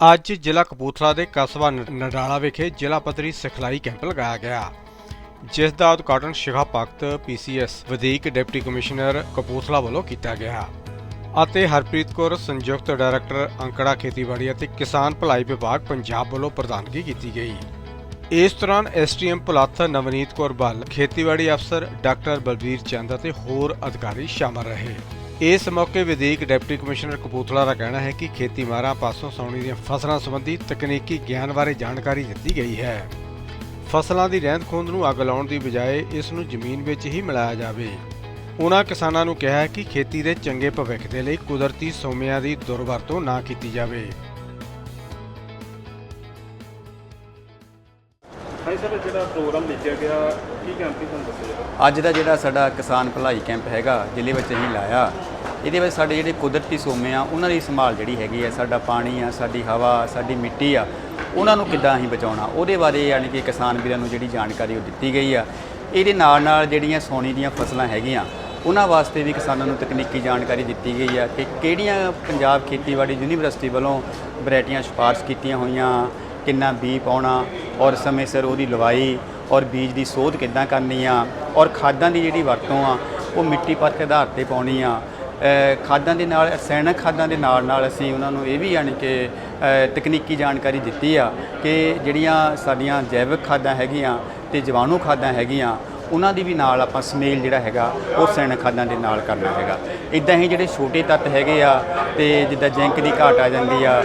ਅੱਜ ਜ਼ਿਲ੍ਹਾ ਕਪੂਥਲਾ ਦੇ ਕਸਬਾ ਨ- ਨਡਾਲਾ ਵਿਖੇ ਜ਼ਿਲ੍ਹਾ ਪੱਧਰੀ ਸਿਖਲਾਈ ਕੈਂਪ ਲਗਾਇਆ ਗਿਆ। ਜਿਸ ਦਾ ਉਦਘਾਟਨ ਸ਼ਿਖਾ ਭਗਤ, ਪੀਸੀਐਸ ਵਧੀਕ ਡਿਪਟੀ ਕਮਿਸ਼ਨਰ ਕਪੂਥਲਾ ਵੱਲੋਂ ਕੀਤਾ ਗਿਆ ਅਤੇ ਹਰਪ੍ਰੀਤ ਕੌਰ, ਸੰਯੁਕਤ ਡਾਇਰੈਕਟਰ ਅੰਕੜਾ ਖੇਤੀਬਾੜੀ ਅਤੇ ਕਿਸਾਨ ਭਲਾਈ ਵਿਭਾਗ ਪੰਜਾਬ ਵੱਲੋਂ ਪ੍ਰਧਾਨਗੀ ਕੀਤੀ ਗਈ। ਇਸ ਦੌਰਾਨ ਐਸਟੀਐਮ ਪੁਲੱਥ ਨਵਨੀਤ ਕੌਰ ਬੱਲ ਖੇਤੀਬਾੜੀ ਅਫਸਰ ਡਾਕਟਰ ਬਲਬੀਰ ਚੰਦ ਅਤੇ ਹੋਰ ਅਧਿਕਾਰੀ ਸ਼ਾਮਲ ਰਹੇ। ਇਸ ਮੌਕੇ ਵਿਦੇਕ ਡਿਪਟੀ ਕਮਿਸ਼ਨਰ ਕਪੂਥਲਾ ਦਾ ਕਹਿਣਾ ਹੈ ਕਿ ਖੇਤੀ ਮਾਹਰਾਂ ਪਾਸੋਂ ਸਾਉਣੀ ਦੀਆਂ ਫਸਲਾਂ ਸੰਬੰਧੀ ਤਕਨੀਕੀ ਗਿਆਨ ਬਾਰੇ ਜਾਣਕਾਰੀ ਦਿੱਤੀ ਗਈ ਹੈ। ਫਸਲਾਂ ਦੀ ਰਹਿੰਦ ਖੂੰਹਦ ਨੂੰ ਅੱਗ ਲਾਉਣ ਦੀ ਬਜਾਏ ਇਸ ਨੂੰ ਜ਼ਮੀਨ ਵਿੱਚ ਹੀ ਮਿਲਾਇਆ ਜਾਵੇ। ਉਹਨਾਂ ਕਿਸਾਨਾਂ ਨੂੰ ਕਿਹਾ ਹੈ ਕਿ ਖੇਤੀ ਦੇ ਚੰਗੇ ਭਵਿੱਖ ਦੇ ਲਈ ਕੁਦਰਤੀ ਸੋਮਿਆਂ ਦੀ ਦੁਰਵਰਤੋਂ ਨਾ ਕੀਤੀ ਜਾਵੇ। ਹਾਂਜੀ ਸਰ ਜਿਹੜਾ ਪ੍ਰੋਗਰਾਮ ਲਿਖਿਆ ਗਿਆ, ਕੀ ਕੈਂਪੀ ਤੁਹਾਨੂੰ ਦੱਸਿਆ ਅੱਜ ਦਾ ਜਿਹੜਾ ਸਾਡਾ ਕਿਸਾਨ ਭਲਾਈ ਕੈਂਪ ਹੈਗਾ, ਜ਼ਿਲ੍ਹੇ ਵਿੱਚ ਅਸੀਂ ਲਾਇਆ। ਇਹਦੇ ਵਿੱਚ ਸਾਡੇ ਜਿਹੜੇ ਕੁਦਰਤੀ ਸੋਮੇ ਆ, ਉਹਨਾਂ ਦੀ ਸੰਭਾਲ ਜਿਹੜੀ ਹੈਗੀ ਆ, ਸਾਡਾ ਪਾਣੀ ਆ, ਸਾਡੀ ਹਵਾ, ਸਾਡੀ ਮਿੱਟੀ ਆ, ਉਹਨਾਂ ਨੂੰ ਕਿੱਦਾਂ ਅਸੀਂ ਬਚਾਉਣਾ? ਉਹਦੇ ਬਾਰੇ ਯਾਨੀ ਕਿ ਕਿਸਾਨ ਵੀਰਾਂ ਨੂੰ ਜਿਹੜੀ ਜਾਣਕਾਰੀ ਉਹ ਦਿੱਤੀ ਗਈ ਆ। ਇਹਦੇ ਨਾਲ ਨਾਲ ਜਿਹੜੀਆਂ ਸੋਨੀ ਦੀਆਂ ਫਸਲਾਂ ਹੈਗੀਆਂ, ਉਹਨਾਂ ਵਾਸਤੇ ਵੀ ਕਿਸਾਨਾਂ ਨੂੰ ਤਕਨੀਕੀ ਜਾਣਕਾਰੀ ਦਿੱਤੀ ਗਈ ਆ ਕਿ ਕਿਹੜੀਆਂ ਪੰਜਾਬ ਖੇਤੀਬਾੜੀ ਯੂਨੀਵਰਸਿਟੀ ਵੱਲੋਂ ਵੈਰਾਈਟੀਆਂ ਸਿਫਾਰਸ਼ ਕੀਤੀਆਂ ਹੋਈਆਂ, ਕਿੰਨਾ ਬੀ ਪਾਉਣਾ ਔਰ ਸਮੇਂ ਸਿਰ ਉਹਦੀ ਲਵਾਈ ਔਰ ਬੀਜ ਦੀ ਸੋਧ ਕਿੱਦਾਂ ਕਰਨੀ ਆ ਔਰ ਖਾਦਾਂ ਦੀ ਜਿਹੜੀ ਵਰਤੋਂ ਆ, ਉਹ ਮਿੱਟੀ ਪੱਤ ਆਧਾਰ ਤੇ ਪਾਉਣੀ ਆ। ਖਾਦਾਂ ਦੇ ਨਾਲ, ਰਸਾਇਣਕ ਖਾਦਾਂ ਦੇ ਨਾਲ ਨਾਲ ਅਸੀਂ ਉਹਨਾਂ ਨੂੰ ਇਹ ਵੀ ਯਾਨੀ ਕਿ ਤਕਨੀਕੀ ਜਾਣਕਾਰੀ ਦਿੱਤੀ ਆ ਕਿ ਜਿਹੜੀਆਂ ਸਾਡੀਆਂ ਜੈਵਿਕ ਖਾਦਾਂ ਹੈਗੀਆਂ ਤੇ ਜੀਵਾਣੂ ਖਾਦਾਂ ਹੈਗੀਆਂ, ਉਹਨਾਂ ਦੀ ਵੀ ਨਾਲ ਆਪਾਂ ਸਮੇਲ ਜਿਹੜਾ ਹੈਗਾ, ਉਹ ਰਸਾਇਣਕ ਖਾਦਾਂ ਦੇ ਨਾਲ ਕਰਨਾ ਹੈਗਾ। ਇਦਾਂ ਹੀ ਜਿਹੜੇ ਛੋਟੇ ਤੱਤ ਹੈਗੇ ਆ ਤੇ ਜਿੱਦਾਂ ਜ਼ਿੰਕ ਦੀ ਘਾਟ ਆ ਜਾਂਦੀ ਆ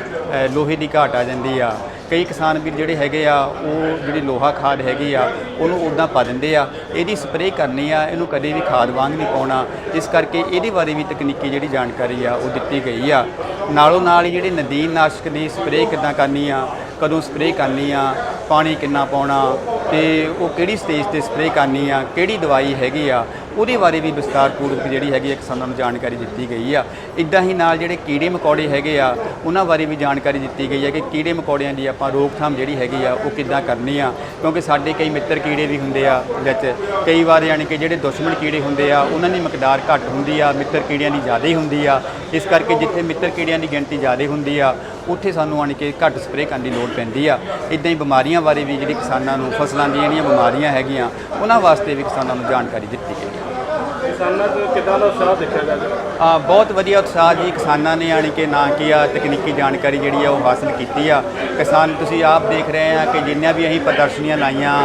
ਲੋਹੇ ਦੀ ਘਾਟ ਆ ਜਾਂਦੀ ਆ ਕਈ ਕਿਸਾਨ ਵੀਰ ਜਿਹੜੇ ਹੈਗੇ ਆ, ਉਹ ਜਿਹੜੀ ਲੋਹਾ ਖਾਦ ਹੈਗੀ ਆ, ਉਹਨੂੰ ਉਦਾਂ ਪਾ ਦਿੰਦੇ ਆ। ਇਹਦੀ ਸਪਰੇਅ ਕਰਨੀ ਆ, ਇਹਨੂੰ ਕਦੇ ਵੀ ਖਾਦ ਵਾਂਗ ਨਹੀਂ ਪਾਉਣਾ। ਇਸ ਕਰਕੇ ਇਹਦੇ ਬਾਰੇ ਵੀ ਤਕਨੀਕੀ ਜਿਹੜੀ ਜਾਣਕਾਰੀ ਆ, ਉਹ ਦਿੱਤੀ ਗਈ ਆ। ਨਾਲੋਂ ਨਾਲ ਹੀ ਜਿਹੜੇ ਨਦੀਨ ਨਾਸ਼ਕ ਦੀ ਸਪਰੇਅ ਕਿੱਦਾਂ ਕਰਨੀ ਆ, ਕਦੋਂ ਸਪਰੇਅ ਕਰਨੀ ਆ, ਪਾਣੀ ਕਿੰਨਾ ਪਾਉਣਾ, ਤੇ ਉਹ ਕਿਹੜੀ ਸਟੇਜ ਤੇ ਸਪਰੇਅ ਕਰਨੀ ਆ, ਕਿਹੜੀ ਦਵਾਈ ਹੈਗੀ ਆ ਉਹਦੇ ਬਾਰੇ ਵੀ ਵਿਸਤਾਰਪੂਰਵਕ ਜਿਹੜੀ ਹੈਗੀ ਆ ਕਿਸਾਨਾਂ ਨੂੰ ਜਾਣਕਾਰੀ ਦਿੱਤੀ ਗਈ ਆ। ਇਦਾਂ ਹੀ ਨਾਲ ਜਿਹੜੇ ਕੀੜੇ ਮਕੌੜੇ ਹੈਗੇ ਆ, ਉਹਨਾਂ ਬਾਰੇ ਵੀ ਜਾਣਕਾਰੀ ਦਿੱਤੀ ਗਈ ਹੈ ਕਿ ਕੀੜੇ ਮਕੌੜਿਆਂ ਦੀ ਆਪਾਂ ਰੋਕਥਾਮ ਜਿਹੜੀ ਹੈਗੀ ਆ, ਉਹ ਕਿੱਦਾਂ ਕਰਨੀ ਆ। ਕਿਉਂਕਿ ਸਾਡੇ ਕਈ ਮਿੱਤਰ ਕੀੜੇ ਵੀ ਹੁੰਦੇ ਆ ਵਿੱਚ। ਕਈ ਵਾਰ ਯਾਨੀ ਕਿ ਜਿਹੜੇ ਦੁਸ਼ਮਣ ਕੀੜੇ ਹੁੰਦੇ ਆ, ਉਹਨਾਂ ਦੀ ਮਕਦਾਰ ਘੱਟ ਹੁੰਦੀ ਆ, ਮਿੱਤਰ ਕੀੜਿਆਂ ਦੀ ਜ਼ਿਆਦਾ ਹੀ ਹੁੰਦੀ ਆ। ਇਸ ਕਰਕੇ ਜਿੱਥੇ ਮਿੱਤਰ ਕੀੜਿਆਂ ਦੀ ਗਿਣਤੀ ਜ਼ਿਆਦਾ ਹੁੰਦੀ ਆ, ਉੱਥੇ ਸਾਨੂੰ ਯਾਨੀ ਕਿ ਘੱਟ ਸਪਰੇਅ ਕਰਨ ਦੀ ਲੋੜ ਪੈਂਦੀ ਆ। ਇਦਾਂ ਹੀ ਬਿਮਾਰੀਆਂ ਬਾਰੇ ਵੀ ਜਿਹੜੀ ਕਿਸਾਨਾਂ ਨੂੰ, ਫਸਲਾਂ ਦੀਆਂ ਜਿਹੜੀਆਂ ਬਿਮਾਰੀਆਂ ਹੈਗੀਆਂ, ਉਹਨਾਂ ਵਾਸਤੇ ਵੀ ਕਿਸਾਨਾਂ ਨੂੰ ਜਾਣਕਾਰੀ ਦਿੱਤੀ ਗਈ। ਕਿਸਾਨਾਂ 'ਚ ਕਿੱਦਾਂ ਦਾ ਉਤਸ਼ਾਹ ਦੇਖਿਆ ਗਿਆ ਆ, ਬਹੁਤ ਵਧੀਆ ਉਤਸ਼ਾਹ ਜੀ ਕਿਸਾਨਾਂ ਨੇ, ਯਾਨੀ ਕਿ ਨਾ ਕੀ ਆ ਤਕਨੀਕੀ ਜਾਣਕਾਰੀ ਜਿਹੜੀ ਆ ਉਹ ਹਾਸਲ ਕੀਤੀ ਆ। ਕਿਸਾਨ, ਤੁਸੀਂ ਆਪ ਦੇਖ ਰਹੇ ਆ ਕਿ ਜਿੰਨੀਆਂ ਵੀ ਅਸੀਂ ਪ੍ਰਦਰਸ਼ਨੀਆਂ ਲਾਈਆਂ,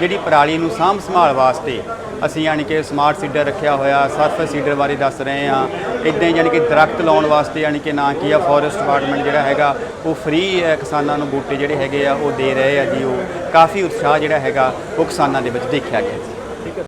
ਜਿਹੜੀ ਪਰਾਲੀ ਨੂੰ ਸਾਂਭ ਸੰਭਾਲ ਵਾਸਤੇ ਅਸੀਂ ਯਾਨੀ ਕਿ ਸਮਾਰਟ ਸੀਡਰ ਰੱਖਿਆ ਹੋਇਆ ਸਰਫ ਸੀਡਰ ਬਾਰੇ ਦੱਸ ਰਹੇ ਆ। ਇਦਾਂ ਹੀ ਯਾਨੀ ਕਿ ਦਰਖਤ ਲਾਉਣ ਵਾਸਤੇ ਯਾਨੀ ਕਿ ਨਾ ਕੀ ਆ ਫੋਰੈਸਟ ਡਿਪਾਰਟਮੈਂਟ ਜਿਹੜਾ ਹੈਗਾ, ਉਹ ਫ੍ਰੀ ਕਿਸਾਨਾਂ ਨੂੰ ਬੂਟੇ ਜਿਹੜੇ ਹੈਗੇ ਆ, ਉਹ ਦੇ ਰਹੇ ਆ ਜੀ ਉਹ। ਕਾਫੀ ਉਤਸ਼ਾਹ ਜਿਹੜਾ ਹੈਗਾ ਉਹ ਕਿਸਾਨਾਂ ਦੇ ਵਿੱਚ ਦੇਖਿਆ ਗਿਆ